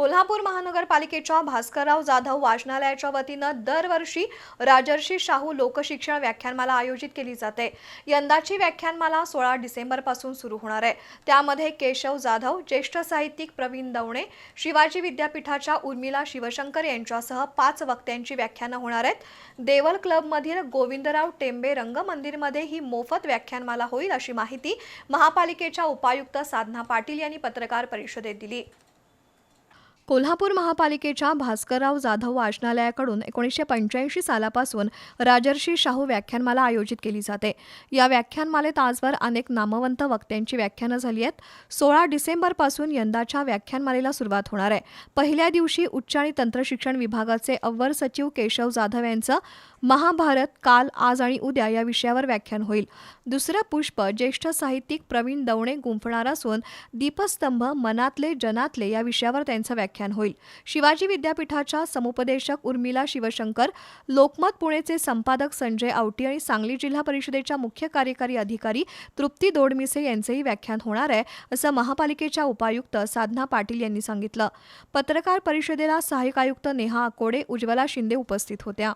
कोल्हापूर महानगरपालिकेच्या भास्करराव जाधव वाचनालयाच्या वतीनं दरवर्षी राजर्षी शाहू लोकशिक्षण व्याख्यानमाला आयोजित केली जाते. यंदाची व्याख्यानमाला सोळा डिसेंबरपासून सुरू होणार आहे. त्यामध्ये केशव जाधव ज्येष्ठ साहित्यिक प्रवीण दवणे शिवाजी विद्यापीठाच्या उर्मिला शिवशंकर यांच्यासह पाच वक्त्यांची व्याख्यानं होणार आहेत. देवल क्लबमधील गोविंदराव टेंबे रंगमंदिरमध्ये ही मोफत व्याख्यानमाला होईल अशी माहिती महापालिकेच्या उपायुक्त साधना पाटील यांनी पत्रकार परिषदेत दिली. कोल्हापूर महापालिकेच्या भास्करराव जाधव वाचनालयाकडून एकोणीसशे पंच्याऐंशी सालापासून राजर्षी शाहू व्याख्यानमाला आयोजित केली जाते. या व्याख्यानमालेत आजवर अनेक नामवंत वक्त्यांची व्याख्यानं झाली आहेत. सोळा डिसेंबरपासून यंदाच्या व्याख्यानमालेला सुरुवात होणार आहे. पहिल्या दिवशी उच्च आणि तंत्रशिक्षण विभागाचे अव्वर सचिव केशव जाधव यांचं महाभारत काल आज आणि उद्या या विषयावर व्याख्यान होईल. दुसरं पुष्प ज्येष्ठ साहित्यिक प्रवीण दवणे गुंफणार असून दीपस्तंभ मनातले जनातले या विषयावर त्यांचं व्याख्यान व्याख्यान होईल. शिवाजी विद्यापीठाच्या समुपदेशक उर्मिला शिवशंकर लोकमत पुणेचे संपादक संजय आवटी आणि सांगली जिल्हा परिषदेच्या मुख्य कार्यकारी अधिकारी तृप्ती दोडमिसे यांचेही व्याख्यान होणार आहे असं महापालिकेच्या उपायुक्त साधना पाटील यांनी सांगितलं. पत्रकार परिषदेला सहाय्यक आयुक्त नेहा आकोडे उज्ज्वला शिंदे उपस्थित होत्या.